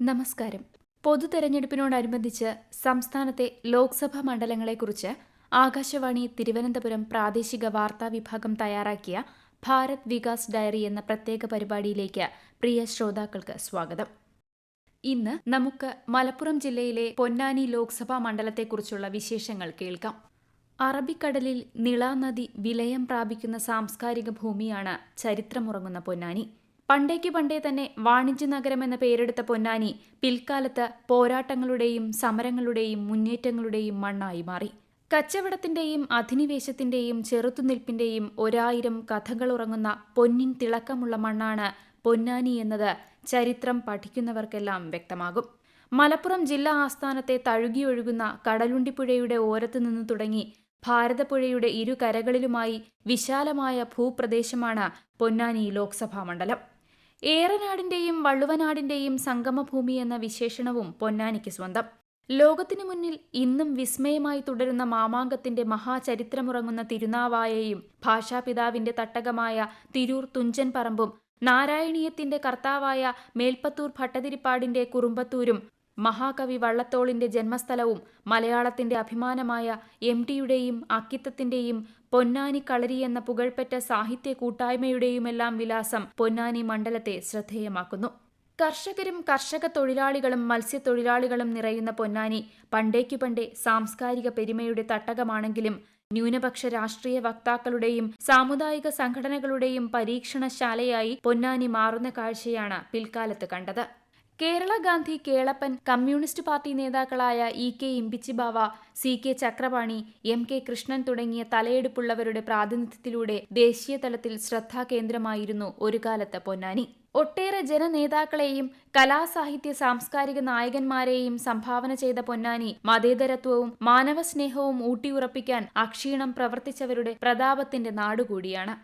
നമസ്കാരം. പൊതു തെരഞ്ഞെടുപ്പിനോടനുബന്ധിച്ച് സംസ്ഥാനത്തെ ലോക്സഭാ മണ്ഡലങ്ങളെക്കുറിച്ച് ആകാശവാണി തിരുവനന്തപുരം പ്രാദേശിക വാർത്താ വിഭാഗം തയ്യാറാക്കിയ ഭാരത് വികാസ് ഡയറി എന്ന പ്രത്യേക പരിപാടിയിലേക്ക് പ്രിയ ശ്രോതാക്കൾക്ക് സ്വാഗതം. ഇന്ന് നമുക്ക് മലപ്പുറം ജില്ലയിലെ പൊന്നാനി ലോക്സഭാ മണ്ഡലത്തെക്കുറിച്ചുള്ള വിശേഷങ്ങൾ കേൾക്കാം. അറബിക്കടലിൽ നിളാനദി വിലയം പ്രാപിക്കുന്ന സാംസ്കാരിക ഭൂമിയാണ് ചരിത്രമുറങ്ങുന്ന പൊന്നാനി. പണ്ടേക്ക് പണ്ടേ തന്നെ വാണിജ്യ നഗരം എന്ന പേരെടുത്ത പൊന്നാനി പിൽക്കാലത്ത് പോരാട്ടങ്ങളുടെയും സമരങ്ങളുടെയും മുന്നേറ്റങ്ങളുടെയും മണ്ണായി മാറി. കച്ചവടത്തിന്റെയും അധിനിവേശത്തിന്റെയും ചെറുത്തുനിൽപ്പിന്റെയും ഒരായിരം കഥകളുറങ്ങുന്ന പൊന്നിൻ തിളക്കമുള്ള മണ്ണാണ് പൊന്നാനി എന്നത് ചരിത്രം പഠിക്കുന്നവർക്കെല്ലാം വ്യക്തമാകും. മലപ്പുറം ജില്ലാ ആസ്ഥാനത്തെ തഴുകിയൊഴുകുന്ന കടലുണ്ടിപ്പുഴയുടെ ഓരത്തു നിന്ന് തുടങ്ങി ഭാരതപ്പുഴയുടെ ഇരു കരകളിലുമായി വിശാലമായ ഭൂപ്രദേശമാണ് പൊന്നാനി ലോക്സഭാ മണ്ഡലം. ഏറനാടിന്റെയും വള്ളുവനാടിന്റെയും സംഗമഭൂമി എന്ന വിശേഷണവും പൊന്നാനിക്ക് സ്വന്തം. ലോകത്തിനു മുന്നിൽ ഇന്നും വിസ്മയമായി തുടരുന്ന മാമാങ്കത്തിന്റെ മഹാചരിത്രമുറങ്ങുന്ന തിരുനാവായയും ഭാഷാപിതാവിന്റെ തട്ടകമായ തിരൂർ തുഞ്ചൻ പറമ്പും നാരായണീയത്തിന്റെ കർത്താവായ മേൽപ്പത്തൂർ ഭട്ടതിരിപ്പാടിന്റെ കുറുമ്പത്തൂരും മഹാകവി വള്ളത്തോളിന്റെ ജന്മസ്ഥലവും മലയാളത്തിന്റെ അഭിമാനമായ എം ടിയുടെയും അക്കിത്തത്തിന്റെയും പൊന്നാനി കളരി എന്ന പുകഴ്പെറ്റ സാഹിത്യ കൂട്ടായ്മയുടെയുമെല്ലാം വിലാസം പൊന്നാനി മണ്ഡലത്തെ ശ്രദ്ധേയമാക്കുന്നു. കർഷകരും കർഷക തൊഴിലാളികളും മത്സ്യത്തൊഴിലാളികളും നിറയുന്ന പൊന്നാനി പണ്ടേക്കു പണ്ടേ സാംസ്കാരിക പെരുമയുടെ തട്ടകമാണെങ്കിലും ന്യൂനപക്ഷ രാഷ്ട്രീയ വക്താക്കളുടെയും സാമുദായിക സംഘടനകളുടെയും പരീക്ഷണശാലയായി പൊന്നാനി മാറുന്ന കാഴ്ചയാണ് പിൽക്കാലത്ത് കണ്ടത്. കേരള ഗാന്ധി കേളപ്പൻ കമ്മ്യൂണിസ്റ്റ് പാർട്ടി നേതാക്കളായ E K Imbichibava C K Chakrapani M K Krishnan തുടങ്ങിയ തലയെടുപ്പുള്ളവരുടെ പ്രാതിനിധ്യത്തിലൂടെ ദേശീയ തലത്തിൽ ശ്രദ്ധാകേന്ദ്രമായിരുന്നു ഒരു കാലത്ത് പൊന്നാനി. ഒട്ടേറെ ജനനേതാക്കളെയും കലാസാഹിത്യ സാംസ്കാരിക നായകന്മാരെയും സംഭാവന ചെയ്ത പൊന്നാനി മതേതരത്വവും മാനവസ്നേഹവും ഊട്ടിയുറപ്പിക്കാൻ അക്ഷീണം പ്രവർത്തിച്ചവരുടെ പ്രതാപത്തിന്റെ നാടുകൂടിയാണ്.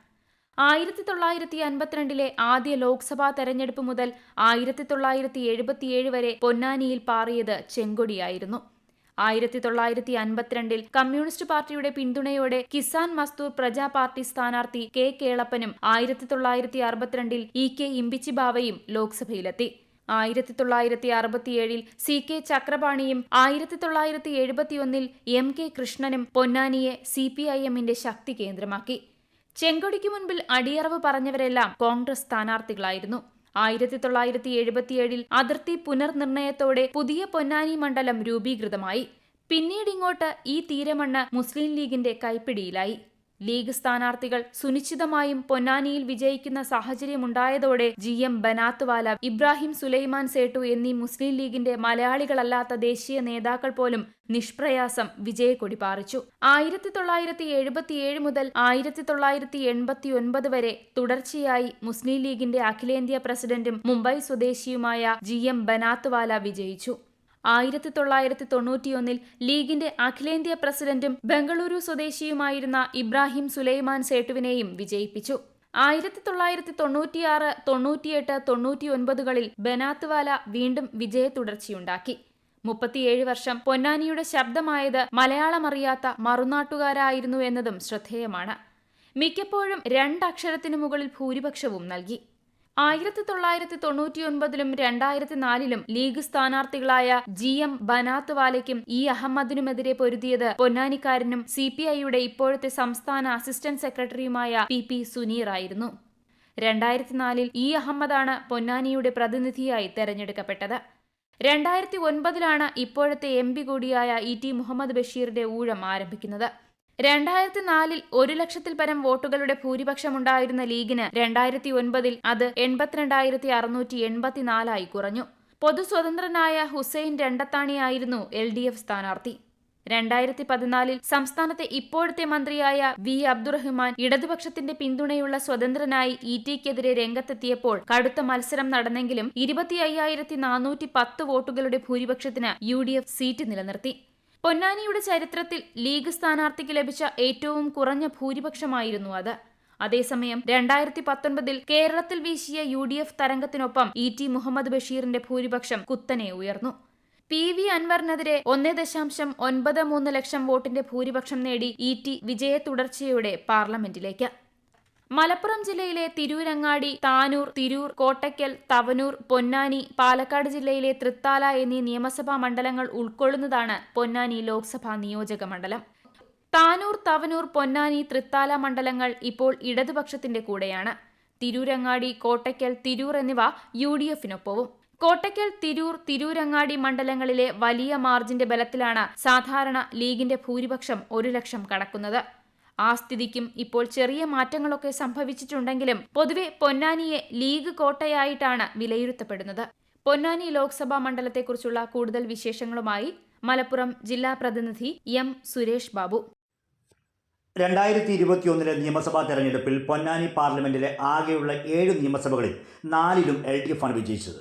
ആയിരത്തി തൊള്ളായിരത്തി അൻപത്തിരണ്ടിലെ ആദ്യ ലോക്സഭാ തെരഞ്ഞെടുപ്പ് മുതൽ ആയിരത്തി തൊള്ളായിരത്തി എഴുപത്തിയേഴ് വരെ പൊന്നാനിയിൽ പാറിയത് ചെങ്കൊടിയായിരുന്നു. ആയിരത്തി തൊള്ളായിരത്തി അൻപത്തിരണ്ടിൽ കമ്മ്യൂണിസ്റ്റ് പാർട്ടിയുടെ പിന്തുണയോടെ കിസാൻ മസ്തൂർ പ്രജാ പാർട്ടി സ്ഥാനാർത്ഥി കെ കേളപ്പനും ആയിരത്തി തൊള്ളായിരത്തി അറുപത്തിരണ്ടിൽ ഇ കെ ഇമ്പിച്ചിബാവയും ലോക്സഭയിലെത്തി. ആയിരത്തി തൊള്ളായിരത്തി അറുപത്തിയേഴിൽ സി കെ ചക്രപാണിയും ആയിരത്തി തൊള്ളായിരത്തി എഴുപത്തിയൊന്നിൽ എം കെ കൃഷ്ണനും പൊന്നാനിയെ സി പി ഐ എമ്മിന്റെ ശക്തി കേന്ദ്രമാക്കി ചെങ്കൊടിക്ക് മുൻപിൽ അടിയറവ് പറഞ്ഞവരെല്ലാം കോൺഗ്രസ് സ്ഥാനാർത്ഥികളായിരുന്നു. ആയിരത്തി തൊള്ളായിരത്തി എഴുപത്തിയേഴിൽ അതിർത്തി പുനർനിർണയത്തോടെ പുതിയ പൊന്നാനി മണ്ഡലം രൂപീകൃതമായി. പിന്നീട് ഇങ്ങോട്ട് ഈ തീരമണ്ണ് മുസ്ലിം ലീഗിന്റെ കൈപ്പിടിയിലായി. ലീഗ് സ്ഥാനാർത്ഥികൾ സുനിശ്ചിതമായും പൊന്നാനിയിൽ വിജയിക്കുന്ന സാഹചര്യമുണ്ടായതോടെ ജി എം ബനാത്വാല ഇബ്രാഹിം സുലൈമാൻ സേട്ടു എന്നീ മുസ്ലിം ലീഗിന്റെ മലയാളികളല്ലാത്ത ദേശീയ നേതാക്കൾ പോലും നിഷ്പ്രയാസം വിജയക്കൊടി പാറിച്ചു. ആയിരത്തി തൊള്ളായിരത്തി എഴുപത്തിയേഴ് മുതൽ ആയിരത്തി തൊള്ളായിരത്തി എൺപത്തി ഒൻപത് വരെ തുടർച്ചയായി മുസ്ലിം ലീഗിന്റെ അഖിലേന്ത്യാ പ്രസിഡന്റും മുംബൈ സ്വദേശിയുമായ ജി എം ബനാത്വാല വിജയിച്ചു. ആയിരത്തി തൊള്ളായിരത്തി തൊണ്ണൂറ്റിയൊന്നിൽ ലീഗിന്റെ അഖിലേന്ത്യാ പ്രസിഡന്റും ബംഗളൂരു സ്വദേശിയുമായിരുന്ന ഇബ്രാഹിം സുലൈമാൻ സേട്ടുവിനെയും വിജയിപ്പിച്ചു. ആയിരത്തി തൊള്ളായിരത്തി തൊണ്ണൂറ്റിയാറ് തൊണ്ണൂറ്റിയെട്ട് തൊണ്ണൂറ്റിയൊൻപതുകളിൽ ബനാത്വാല വീണ്ടും വിജയ തുടർച്ചയുണ്ടാക്കി മുപ്പത്തിയേഴ് വർഷം പൊന്നാനിയുടെ ശബ്ദമായത് മലയാളമറിയാത്ത മറുനാട്ടുകാരായിരുന്നു എന്നതും ശ്രദ്ധേയമാണ്. മിക്കപ്പോഴും രണ്ടക്ഷരത്തിനു മുകളിൽ ഭൂരിപക്ഷവും നൽകി. ആയിരത്തി തൊള്ളായിരത്തി തൊണ്ണൂറ്റിയൊൻപതിലും രണ്ടായിരത്തി നാലിലും ലീഗ് സ്ഥാനാർത്ഥികളായ ജി എം ബനാത്ത് വാലയ്ക്കും ഇ അഹമ്മദിനുമെതിരെ പൊരുതിയത് പൊന്നാനിക്കാരനും സി പി ഐയുടെ ഇപ്പോഴത്തെ സംസ്ഥാന അസിസ്റ്റന്റ് സെക്രട്ടറിയുമായ പി പി സുനീറായിരുന്നു രണ്ടായിരത്തി നാലിൽ ഇ അഹമ്മദാണ് പൊന്നാനിയുടെ പ്രതിനിധിയായി തെരഞ്ഞെടുക്കപ്പെട്ടത്. രണ്ടായിരത്തി ഒൻപതിലാണ് ഇപ്പോഴത്തെ എം പി കൂടിയായ ഇ ടി മുഹമ്മദ് ബഷീറിന്റെ ഊഴം ആരംഭിക്കുന്നത്. രണ്ടായിരത്തി നാലിൽ ഒരു ലക്ഷത്തിൽ പരം വോട്ടുകളുടെ ഭൂരിപക്ഷമുണ്ടായിരുന്ന ലീഗിന് രണ്ടായിരത്തി ഒൻപതിൽ അത് എൺപത്തിരണ്ടായിരത്തി അറുന്നൂറ്റി എൺപത്തിനാലായി കുറഞ്ഞു. പൊതുസ്വതന്ത്രനായ ഹുസൈൻ രണ്ടത്താണിയായിരുന്നു എൽ ഡി എഫ് സ്ഥാനാർത്ഥി. രണ്ടായിരത്തി പതിനാലിൽ സംസ്ഥാനത്തെ ഇപ്പോഴത്തെ മന്ത്രിയായ വി അബ്ദുറഹ്മാൻ ഇടതുപക്ഷത്തിന്റെ പിന്തുണയുള്ള സ്വതന്ത്രനായി ഇ ടിക്കെതിരെ രംഗത്തെത്തിയപ്പോൾ കടുത്ത മത്സരം നടന്നെങ്കിലും ഇരുപത്തി അയ്യായിരത്തി നാനൂറ്റി പത്ത് വോട്ടുകളുടെ ഭൂരിപക്ഷത്തിന് യു ഡി എഫ് സീറ്റ് നിലനിർത്തി. പൊന്നാനിയുടെ ചരിത്രത്തിൽ ലീഗ് സ്ഥാനാർത്ഥിക്ക് ലഭിച്ച ഏറ്റവും കുറഞ്ഞ ഭൂരിപക്ഷമായിരുന്നു അത്. അതേസമയം രണ്ടായിരത്തി പത്തൊൻപതിൽ കേരളത്തിൽ വീശിയ യു ഡി എഫ് തരംഗത്തിനൊപ്പം ഇ ടി മുഹമ്മദ് ബഷീറിന്റെ ഭൂരിപക്ഷം കുത്തനെ ഉയർന്നു. പി വി അൻവറിനെതിരെ ഒന്നേ ദശാംശം ഒൻപത് മൂന്ന് ലക്ഷം വോട്ടിന്റെ ഭൂരിപക്ഷം നേടി ഇ ടി വിജയ തുടർച്ചയോടെ പാർലമെന്റിലേക്ക്. മലപ്പുറം ജില്ലയിലെ തിരൂരങ്ങാടി താനൂർ തിരൂർ കോട്ടയ്ക്കൽ തവനൂർ പൊന്നാനി പാലക്കാട് ജില്ലയിലെ തൃത്താല എന്നീ നിയമസഭാ മണ്ഡലങ്ങൾ ഉൾക്കൊള്ളുന്നതാണ് പൊന്നാനി ലോക്സഭാ നിയോജക മണ്ഡലം. താനൂർ തവനൂർ പൊന്നാനി തൃത്താല മണ്ഡലങ്ങൾ ഇപ്പോൾ ഇടതുപക്ഷത്തിന്റെ കൂടെയാണ്. തിരൂരങ്ങാടി കോട്ടയ്ക്കൽ തിരൂർ എന്നിവ യു ഡി എഫിനൊപ്പവും. കോട്ടയ്ക്കൽ തിരൂർ തിരൂരങ്ങാടി മണ്ഡലങ്ങളിലെ വലിയ മാർജിന്റെ ബലത്തിലാണ് സാധാരണ ലീഗിന്റെ ഭൂരിപക്ഷം ഒരു ലക്ഷം കടക്കുന്നത്. ആ സ്ഥിതിക്കും ഇപ്പോൾ ചെറിയ മാറ്റങ്ങളൊക്കെ സംഭവിച്ചിട്ടുണ്ടെങ്കിലും പൊതുവെ പൊന്നാനിയെ ലീഗ് കോട്ടയായിട്ടാണ് വിലയിരുത്തപ്പെടുന്നത്. പൊന്നാനി ലോക്സഭാ മണ്ഡലത്തെക്കുറിച്ചുള്ള കൂടുതൽ വിശേഷങ്ങളുമായി മലപ്പുറം ജില്ലാ പ്രതിനിധി എം സുരേഷ് ബാബു. രണ്ടായിരത്തി ഇരുപത്തിയൊന്നിലെ നിയമസഭാ തെരഞ്ഞെടുപ്പിൽ പൊന്നാനി പാർലമെന്റിലെ ആകെയുള്ള ഏഴ് നിയമസഭകളിൽ നാലിലും എൽ ഡി എഫാണ് വിജയിച്ചത്.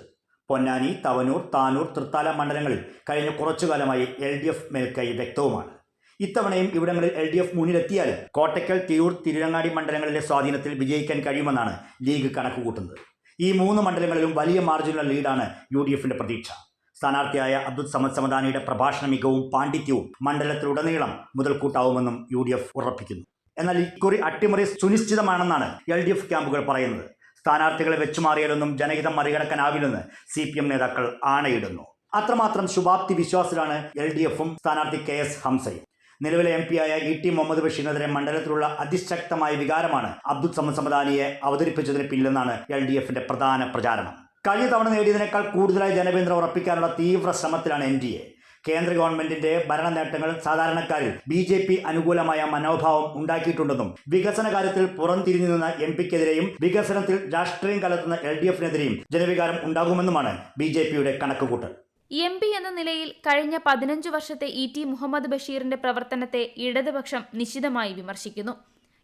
പൊന്നാനി തവനൂർ താനൂർ തൃത്താല മണ്ഡലങ്ങളിൽ കഴിഞ്ഞ കുറച്ചു കാലമായി എൽ ഡി എഫ് മേൽക്കൈ വ്യക്തവുമാണ്. ഇത്തവണയും ഇവിടങ്ങളിൽ എൽ ഡി എഫ് മുന്നിലെത്തിയാൽ കോട്ടയ്ക്കൽ തിരൂർ തിരുരങ്ങാടി മണ്ഡലങ്ങളിലെ സ്വാധീനത്തിൽ വിജയിക്കാൻ കഴിയുമെന്നാണ് ലീഗ് കണക്കുകൂട്ടുന്നത്. ഈ മൂന്ന് മണ്ഡലങ്ങളിലും വലിയ മാർജിനുള്ള ലീഡാണ് യു ഡി എഫിന്റെ പ്രതീക്ഷ. സ്ഥാനാർത്ഥിയായ അബ്ദുൽ സമദ് സമദാനിയുടെ പ്രഭാഷണ മികവും പാണ്ഡിത്യവും മണ്ഡലത്തിലുടനീളം മുതൽക്കൂട്ടാവുമെന്നും യു ഡി എഫ് ഉറപ്പിക്കുന്നു. എന്നാൽ ഇക്കുറി അട്ടിമറി സുനിശ്ചിതമാണെന്നാണ് എൽ ഡി എഫ് ക്യാമ്പുകൾ പറയുന്നത്. സ്ഥാനാർത്ഥികളെ വെച്ചുമാറിയാലൊന്നും ജനഹിതം മറികടക്കാനാവില്ലെന്ന് സി പി എം നേതാക്കൾ ആണയിടുന്നു. അത്രമാത്രം ശുഭാപ്തി വിശ്വാസത്തിലാണ് എൽ ഡി എഫും സ്ഥാനാർത്ഥി കെ എസ് ഹംസയും. നിലവിലെ എം പിയായ ഇ ടി മുഹമ്മദ് ബഷീറിനെതിരെ മണ്ഡലത്തിലുള്ള അതിശക്തമായ വികാരമാണ് അബ്ദുൽ സമദ് സമദാനിയെ അവതരിപ്പിച്ചതിന് പിന്നിലെന്നാണ് എൽ ഡി എഫിന്റെ പ്രധാന പ്രചാരണം. കഴിഞ്ഞ തവണ നേടിയതിനേക്കാൾ കൂടുതലായി ജനപിന്തുണ ഉറപ്പിക്കാനുള്ള തീവ്ര ശ്രമത്തിലാണ് എൻ ഡി എ. കേന്ദ്ര ഗവൺമെന്റിന്റെ ഭരണ നേട്ടങ്ങൾ സാധാരണക്കാരിൽ ബി ജെ പി അനുകൂലമായ മനോഭാവം ഉണ്ടാക്കിയിട്ടുണ്ടെന്നും വികസന കാര്യത്തിൽ പുറംതിരിഞ്ഞു നിന്ന എം പിക്കെതിരെയും വികസനത്തിൽ രാഷ്ട്രീയം കലർത്തുന്ന എൽ ഡി എഫിനെതിരെയും ജനവികാരം ഉണ്ടാകുമെന്നുമാണ് ബി ജെ പിയുടെ കണക്കുകൂട്ടൽ. എം പി എന്ന നിലയിൽ കഴിഞ്ഞ പതിനഞ്ചു വർഷത്തെ ഇ ടി മുഹമ്മദ് ബഷീറിന്റെ പ്രവർത്തനത്തെ ഇടതുപക്ഷം നിശിതമായി വിമർശിക്കുന്നു.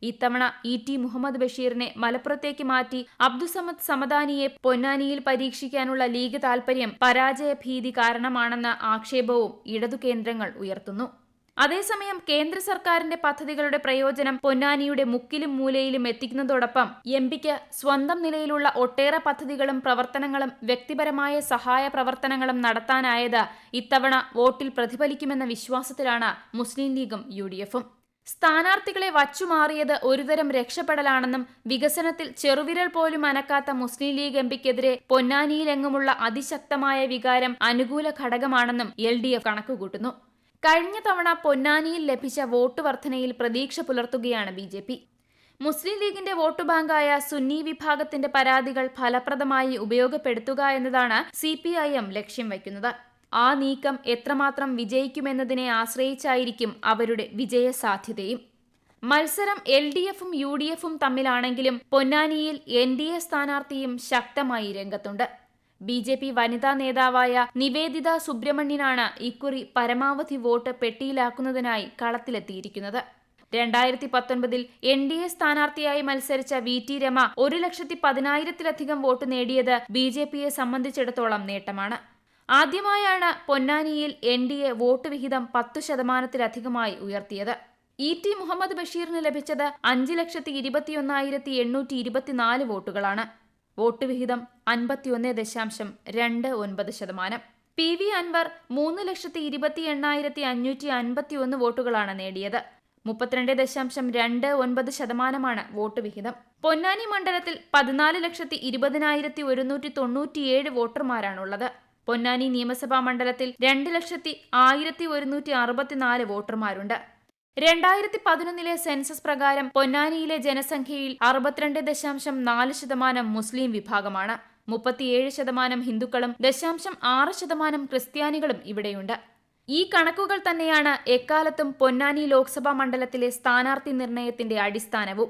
ഇത്തവണ ഇ ടി മുഹമ്മദ് ബഷീറിനെ മലപ്പുറത്തേക്ക് മാറ്റി അബ്ദുസമദ് സമദാനിയെ പൊന്നാനിയിൽ പരീക്ഷിക്കാനുള്ള ലീഗ് താൽപര്യം പരാജയ ഭീതി കാരണമാണെന്ന ആക്ഷേപവും ഇടതു കേന്ദ്രങ്ങൾ ഉയർത്തുന്നു. അതേസമയം കേന്ദ്ര സർക്കാരിന്റെ പദ്ധതികളുടെ പ്രയോജനം പൊന്നാനിയുടെ മുക്കിലും മൂലയിലും എത്തിക്കുന്നതോടൊപ്പം എം പിക്ക് സ്വന്തം നിലയിലുള്ള ഒട്ടേറെ പദ്ധതികളും പ്രവർത്തനങ്ങളും വ്യക്തിപരമായ സഹായ പ്രവർത്തനങ്ങളും നടത്താനായത് ഇത്തവണ വോട്ടിൽ പ്രതിഫലിക്കുമെന്ന വിശ്വാസത്തിലാണ് മുസ്ലിം ലീഗും യു ഡി എഫും. സ്ഥാനാർത്ഥികളെ വച്ചുമാറിയത് ഒരുതരം രക്ഷപ്പെടലാണെന്നും വികസനത്തിൽ ചെറുവിരൽ പോലും അനക്കാത്ത മുസ്ലിം ലീഗ് എംപിക്കെതിരെ പൊന്നാനിയിലെങ്ങുമുള്ള അതിശക്തമായ വികാരം അനുകൂല ഘടകമാണെന്നും എൽ ഡി എഫ് കണക്കുകൂട്ടുന്നു. കഴിഞ്ഞ തവണ പൊന്നാനിയിൽ ലഭിച്ച വോട്ട് വർധനയിൽ പ്രതീക്ഷ പുലർത്തുകയാണ് ബി ജെ പി. മുസ്ലിം ലീഗിന്റെ വോട്ട് ബാങ്കായ സുന്നി വിഭാഗത്തിന്റെ പരാതികൾ ഫലപ്രദമായി ഉപയോഗപ്പെടുത്തുക എന്നതാണ് സി പി ഐ എം ലക്ഷ്യം വയ്ക്കുന്നത്. ആ നീക്കം എത്രമാത്രം വിജയിക്കുമെന്നതിനെ ആശ്രയിച്ചായിരിക്കും അവരുടെ വിജയസാധ്യതയും മത്സരം എൽ ഡി എഫും യു ഡി എഫും തമ്മിലാണെങ്കിലും പൊന്നാനിയിൽ എൻ ഡി എ സ്ഥാനാർത്ഥിയും ശക്തമായി രംഗത്തുണ്ട്. ബി ജെ പി വനിതാ നേതാവായ നിവേദിത സുബ്രഹ്മണ്യനാണ് ഇക്കുറി പരമാവധി വോട്ട് പെട്ടിയിലാക്കുന്നതിനായി കളത്തിലെത്തിയിരിക്കുന്നത്. രണ്ടായിരത്തി പത്തൊൻപതിൽ എൻ ഡി എ സ്ഥാനാർത്ഥിയായി മത്സരിച്ച വി ടി രമ ഒരു ലക്ഷത്തി പതിനായിരത്തിലധികം വോട്ട് നേടിയത് ബി ജെ പിയെ സംബന്ധിച്ചിടത്തോളം നേട്ടമാണ്. ആദ്യമായാണ് പൊന്നാനിയിൽ എൻ ഡി എ വോട്ട് വിഹിതം പത്തു ശതമാനത്തിലധികമായി ഉയർത്തിയത്. ഇ ടി മുഹമ്മദ് ബഷീറിന് ലഭിച്ചത് അഞ്ച് ലക്ഷത്തി ഇരുപത്തിയൊന്നായിരത്തി എണ്ണൂറ്റി ഇരുപത്തിനാല് വോട്ടുകളാണ്. വോട്ട് വിഹിതം അൻപത്തിയൊന്ന് ദശാംശം രണ്ട് ഒൻപത് ശതമാനം. പി വി അൻവർ മൂന്ന് ലക്ഷത്തി ഇരുപത്തി എണ്ണായിരത്തി അഞ്ഞൂറ്റി അൻപത്തി ഒന്ന് വോട്ടുകളാണ് നേടിയത്. മുപ്പത്തിരണ്ട് ദശാംശം രണ്ട് ഒൻപത് ശതമാനമാണ് വോട്ട് വിഹിതം. പൊന്നാനി മണ്ഡലത്തിൽ പതിനാല് ലക്ഷത്തി ഇരുപതിനായിരത്തി ഒരുന്നൂറ്റി തൊണ്ണൂറ്റിയേഴ് വോട്ടർമാരാണുള്ളത്. പൊന്നാനി നിയമസഭാ മണ്ഡലത്തിൽ രണ്ട് ലക്ഷത്തി ആയിരത്തി ഒരുന്നൂറ്റി അറുപത്തിനാല് വോട്ടർമാരുണ്ട്. രണ്ടായിരത്തി പതിനൊന്നിലെ സെൻസസ് പ്രകാരം പൊന്നാനിയിലെ ജനസംഖ്യയിൽ അറുപത്തിരണ്ട് ദശാംശം നാല് ശതമാനം മുസ്ലിം വിഭാഗമാണ്. മുപ്പത്തിയേഴ് ശതമാനം ഹിന്ദുക്കളും ദശാംശം ആറ് ശതമാനം ക്രിസ്ത്യാനികളും ഇവിടെയുണ്ട്. ഈ കണക്കുകൾ തന്നെയാണ് എക്കാലത്തും പൊന്നാനി ലോക്സഭാ മണ്ഡലത്തിലെ സ്ഥാനാർത്ഥി നിർണയത്തിന്റെ അടിസ്ഥാനവും.